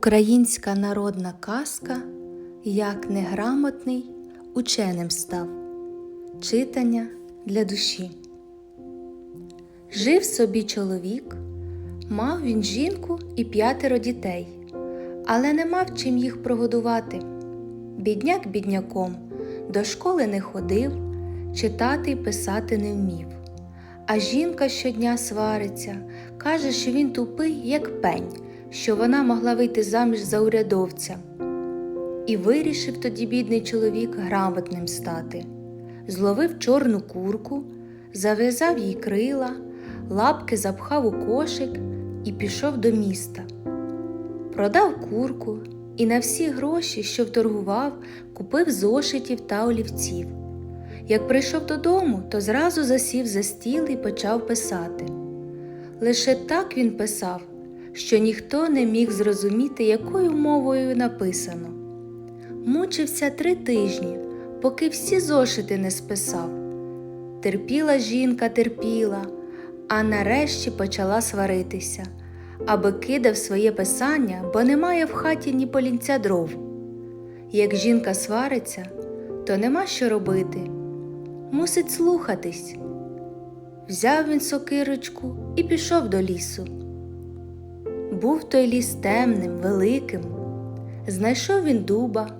Українська народна казка Як неграмотний ученим став. Читання для душі. Жив собі чоловік, мав він жінку і п'ятеро дітей, але не мав чим їх прогодувати. Бідняк бідняком до школи не ходив, читати й писати не вмів. А жінка щодня свариться, каже, що він тупий, як пень, що вона могла вийти заміж за урядовця. І вирішив тоді бідний чоловік грамотним стати. Зловив чорну курку, зав'язав їй крила, лапки запхав у кошик і пішов до міста. Продав курку і на всі гроші, що вторгував, купив зошитів та олівців. Як прийшов додому, то зразу засів за стіл і почав писати. Лише так він писав, що ніхто не міг зрозуміти, якою мовою написано. Мучився три тижні, поки всі зошити не списав. Терпіла жінка, терпіла, а нарешті почала сваритися, аби кидав своє писання, бо немає в хаті ні полінця дров. Як жінка свариться, то нема що робити мусить слухатись. Взяв він сокирочку і пішов до лісу. Був той ліс темним, великим. Знайшов він дуба,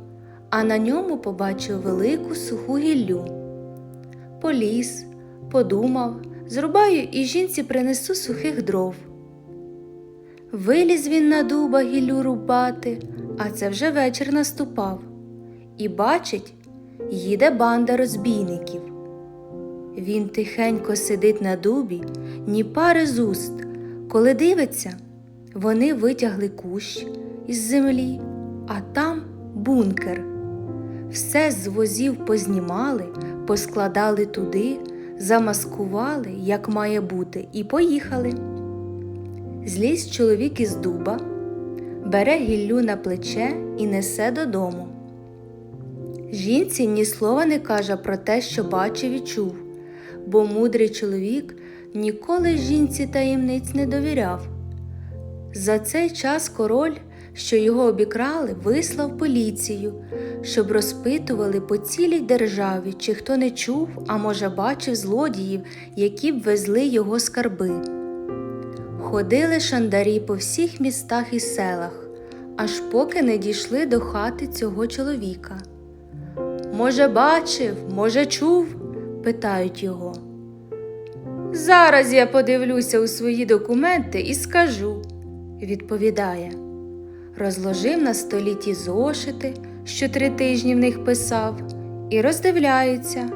а на ньому побачив велику суху гіллю. Поліз, подумав, зрубаю і жінці принесу сухих дров. Виліз він на дуба гіллю рубати, а це вже вечір наступав, і бачить, їде банда розбійників. Він тихенько сидить на дубі, ні пари з уст. Коли дивиться, вони витягли кущ із землі, а там бункер. Все з возів познімали, поскладали туди, замаскували, як має бути, і поїхали. Злізь чоловік із дуба, бере гіллю на плече і несе додому. Жінці ні слова не каже про те, що бачив і чув, бо мудрий чоловік ніколи жінці таємниць не довіряв. За цей час король, що його обікрали, вислав поліцію, щоб розпитували по цілій державі, чи хто не чув, а може, бачив злодіїв, які б везли його скарби. Ходили шандарі по всіх містах і селах, аж поки не дійшли до хати цього чоловіка. Може, бачив, може, чув? питають його. Зараз я подивлюся у свої документи і скажу, відповідає. Розложив на столі ті зошити, що три тижні в них писав, і роздивляється.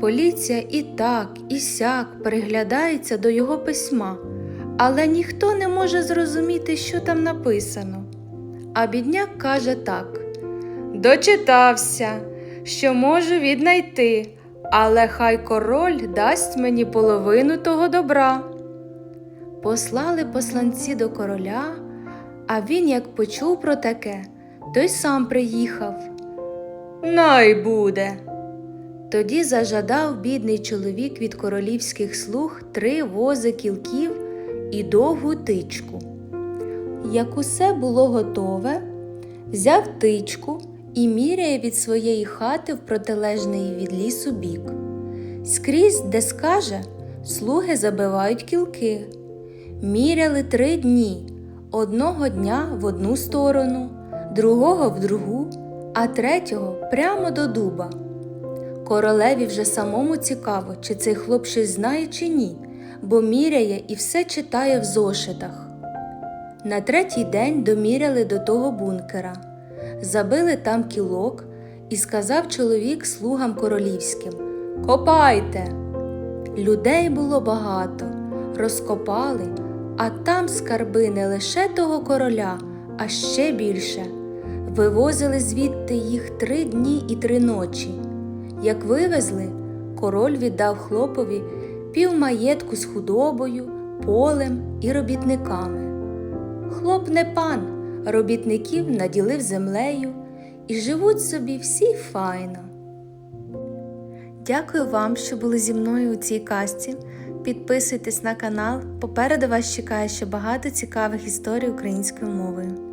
Поліція і так, і сяк переглядається до його письма, але ніхто не може зрозуміти, що там написано. А бідняк каже так: Дочитався, що можу віднайти, але хай король дасть мені половину того добра. Послали посланці до короля, а він, як почув про таке, той сам приїхав. Най буде. Тоді зажадав бідний чоловік від королівських слуг три вози кілків і довгу тичку. Як усе було готове, взяв тичку і міряє від своєї хати в протилежний від лісу бік. Скрізь, де скаже, слуги забивають кілки. Міряли три дні одного дня в одну сторону, другого в другу, а третього прямо до дуба. Королеві вже самому цікаво, чи цей хлоп щось знає, чи ні, бо міряє і все читає в зошитах. На третій день доміряли до того бункера, забили там кілок, і сказав чоловік слугам королівським Копайте. Людей було багато, розкопали, а там скарби не лише того короля, а ще більше. Вивозили звідти їх три дні і три ночі. Як вивезли, король віддав хлопові пів маєтку з худобою, полем і робітниками. Хлоп не пан, робітників наділив землею і живуть собі всі файно. Дякую вам, що були зі мною у цій казці. Підписуйтесь на канал. Попереду вас чекає ще багато цікавих історій українською мовою.